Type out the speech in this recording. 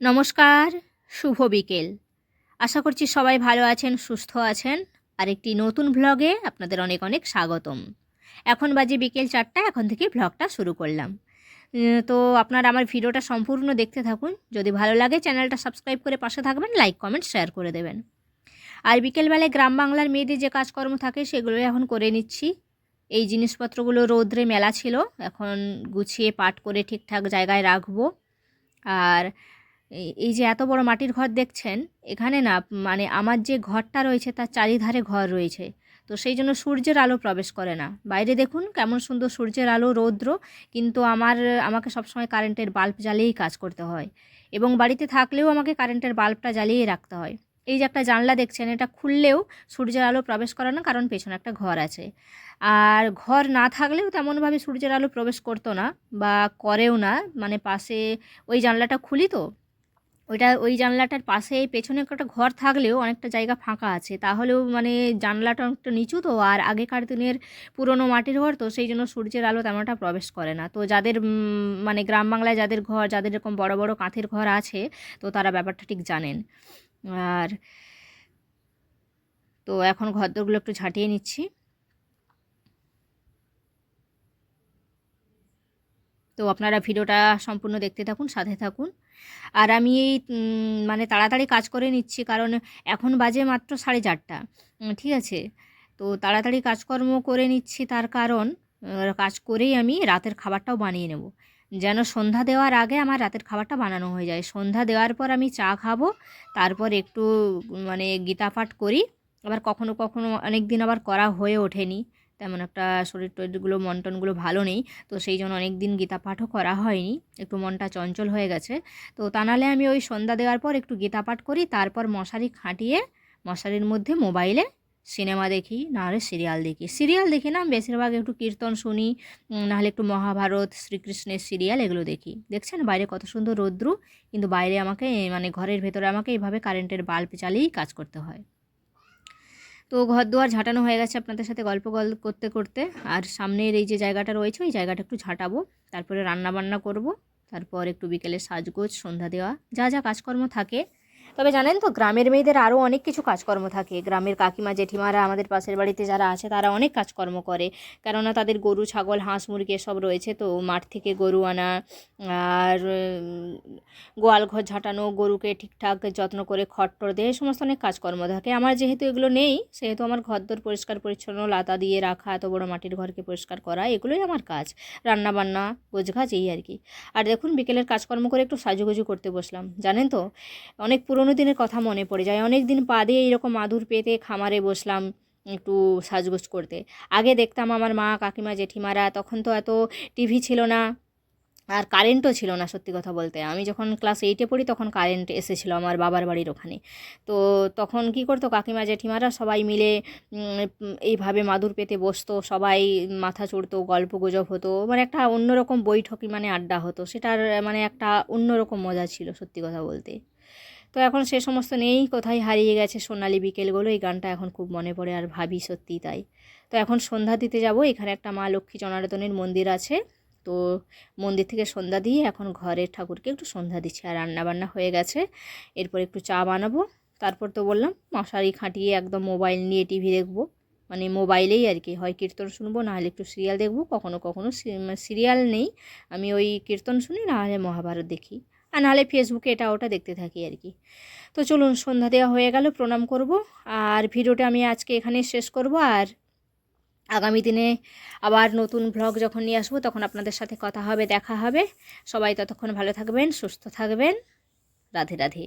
নমস্কার, শুভ বিকেল। আশা করছি সবাই ভালো আছেন, সুস্থ আছেন। আর একটি নতুন ভ্লগে আপনাদের অনেক অনেক স্বাগতম। এখন বাজে বিকেল চারটা, এখন থেকে ভ্লগটা শুরু করলাম। তো আপনারা আমার ভিডিওটা সম্পূর্ণ দেখতে থাকুন। যদি ভালো লাগে, চ্যানেলটা সাবস্ক্রাইব করে পাশে থাকবেন লাইক কমেন্ট শেয়ার করে দেবেন। আর বিকেলবেলায় গ্রাম বাংলার মেয়েদের যে কাজকর্ম থাকে সেগুলো এখন করে নিচ্ছি। এই জিনিসপত্রগুলো রৌদ্রে মেলা ছিল। এখন গুছিয়ে, পাট করে ঠিকঠাক জায়গায় রাখব। আর এই- যে এত বড় মাটির ঘর দেখছেন, এখানে না মানে আমার যে ঘরটা রয়েছে তার চারিধারে ঘর রয়েছে। তো সেই জন্য সূর্যের আলো প্রবেশ করে না। বাইরে দেখুন কেমন সুন্দর সূর্যের আলো, রৌদ্র, কিন্তু আমার, আমাকে সবসময় কারেন্টের বাল্ব জ্বালিয়েই কাজ করতে হয়। এবং বাড়িতে থাকলেও আমাকে কারেন্টের বাল্বটা জ্বালিয়ে রাখতে হয়। এই যে একটা জানলা দেখছেন, এটা খুললেও সূর্যের আলো প্রবেশ করে না, কারণ পেছনে একটা ঘর আছে। আর ঘর না থাকলেও তেমনভাবে সূর্যের আলো প্রবেশ করতো না বা করেও না। মানে পাশে ওই জানলাটা খুলি তো ওইটা ওই জানলাটার পাশে পেছনে একটা ঘর থাকলেও অনেকটা জায়গা ফাঁকা আছে। তাহলেও মানে জানলাটা অনেকটা নিচু তো, আর আগেকার দিনের পুরনো মাটির ঘর তো, সেই জন্য সূর্যের আলো তেমনটা প্রবেশ করে না। তো যাদের মানে গ্রাম বাংলায় যাদের ঘর, যাদের এরকম বড় বড় কাঁথের ঘর আছে, তো তারা ব্যাপারটা ঠিক জানেন। আর তো এখন ঘরদোরগুলো একটু ঝাঁটিয়ে নিচ্ছি। তো আপনারা ভিডিওটা সম্পূর্ণ দেখতে থাকুন, সাথে থাকুন। আর আমি এই মানে তাড়াতাড়ি কাজ করে নিচ্ছি, কারণ এখন বাজে মাত্র সাড়ে চারটা। ঠিক আছে? তো তাড়াতাড়ি কাজকর্ম করে নিচ্ছি, তার কারণ কাজ করেই আমি রাতের খাবারটাও বানিয়ে নেব। যেন সন্ধ্যা দেওয়ার আগে আমার রাতের খাবারটা বানানো হয়ে যায়। সন্ধ্যা দেওয়ার পর আমি চা খাব, তারপর একটু মানে গীতা পাঠ করি। আবার কখনো কখনো অনেক দিন আবার করা হয়ে ওঠেনি। তেমন একটা শরীর টরীরগুলো মন টনগুলো ভালো নেই। তো সেই জন্য অনেক দিন গীতা পাঠও করা হয়নি। একটু মনটা চঞ্চল হয়ে গেছে। তো তা নাহলে আমি ওই সন্ধ্যা দেওয়ার পর একটু গীতা পাঠ করি, তারপর মশারি খাটিয়ে মশারির মধ্যে মোবাইলে সিনেমা দেখি, নাহলে সিরিয়াল দেখি। সিরিয়াল দেখি না, বেশিরভাগ একটু কীর্তন শুনি নাহলে একটু মহাভারত, শ্রীকৃষ্ণের সিরিয়াল এগুলো দেখি। দেখছেন বাইরে কত সুন্দর রৌদ্রু, কিন্তু বাইরে আমাকে মানে ঘরের ভেতরে আমাকে এইভাবে কারেন্টের বাল্ব চালিয়েই কাজ করতে হয়। তো ঘর দুয়ার ঝাঁটানো হয়ে গেছে আপনাদের সাথে গল্প গল্প করতে করতে। আর সামনের এই যে জায়গাটা রয়েছে, ওই জায়গাটা একটু ঝাঁটাবো। তারপরে রান্নাবান্না করব। তারপর একটু বিকেলে সাজগোজ, সন্ধ্যা দেওয়া, যা যা কাজকর্ম থাকে। তবে জানেন তো, গ্রামের মেয়েদের আরও অনেক কিছু কাজকর্ম থাকে। গ্রামের কাকিমা, জেঠিমারা আমাদের পাশের বাড়িতে যারা আছে, তারা অনেক কাজকর্ম করে। কেননা তাদের গরু, ছাগল, হাঁস, মুরগি এসব রয়েছে তো, মাঠ থেকে গরু আনা, আর গোয়াল ঘর ঝাঁটানো, গরুকে ঠিকঠাক যত্ন করে খট্টর দেয় সমস্ত অনেক কাজকর্ম থাকে। আমার যেহেতু এগুলো নেই, সেহেতু আমার ঘরদোর পরিষ্কার, পরিচ্ছন্ন, লাতা দিয়ে রাখা, এত বড় মাটির ঘরকে পরিষ্কার করা, এগুলোই আমার কাজ। রান্না বান্না গোছগাছ, এই আর কি। আর দেখুন, বিকেলের কাজকর্ম করে একটু সাজুগুজু করতে বসলাম। জানেন তো, অনেক পুরনো দিনের কথা মনে পড়ে যায়। অনেক দিন বাদে এইরকম মাদুর পেতে খামারে বসলাম একটু সাজগোজ করতে। আগে দেখতাম আমার মা, কাকিমা, জেঠিমারা, তখন তো এত টিভি ছিল না আর কারেন্টও ছিল না সত্যি কথা বলতে। আমি যখন ক্লাস এইটে পড়ি তখন কারেন্ট এসেছিল আমার বাবার বাড়ির ওখানে। তো তখন কি করতো, কাকিমা, জেঠিমারা সবাই মিলে এইভাবে মাদুর পেতে বসতো, সবাই মাথা চড়তো, গল্প গুজব হতো মানে একটা অন্যরকম বৈঠকি মানে আড্ডা হতো। সেটার মানে একটা অন্যরকম মজা ছিল সত্যি কথা বলতে। তো এখন সে সমস্ত নেই, কোথায় হারিয়ে গেছে সোনালি বিকেলগুলো, এই গানটা এখন খুব মনে পড়ে আর ভাবি সত্যিই তাই। তো এখন সন্ধ্যা দিতে যাব, এখানে একটা মা লক্ষ্মী জনার্দনের মন্দির আছে। তো মন্দির থেকে সন্ধ্যা দিয়ে এখন ঘরের ঠাকুরকে একটু সন্ধ্যা দিচ্ছি আর রান্নাবান্না হয়ে গেছে। এরপর একটু চা বানাবো। তারপর তো বললাম, মশারি খাটিয়ে একদম মোবাইল নিয়ে টিভি দেখব। মানে মোবাইলেই আর কি, হয় কীর্তন শুনব নাহলে একটু সিরিয়াল দেখব। কখনো কখনো সিরিয়াল নেই, আমি ওই কীর্তন শুনি নাহলে মহাভারত দেখি। আর নাহলে ফেসবুকে এটা ওটা দেখতে থাকি আর কি। তো চলুন, সন্ধ্যা দেওয়া হয়ে গেল, প্রণাম করব। আর ভিডিওটা আমি আজকে এখানে শেষ করব। আর আগামী দিনে আবার নতুন ভ্লগ যখন নিয়ে আসব, তখন আপনাদের সাথে কথা হবে, দেখা হবে। সবাই ততক্ষণ ভালো থাকবেন, সুস্থ থাকবেন। রাধে রাধে।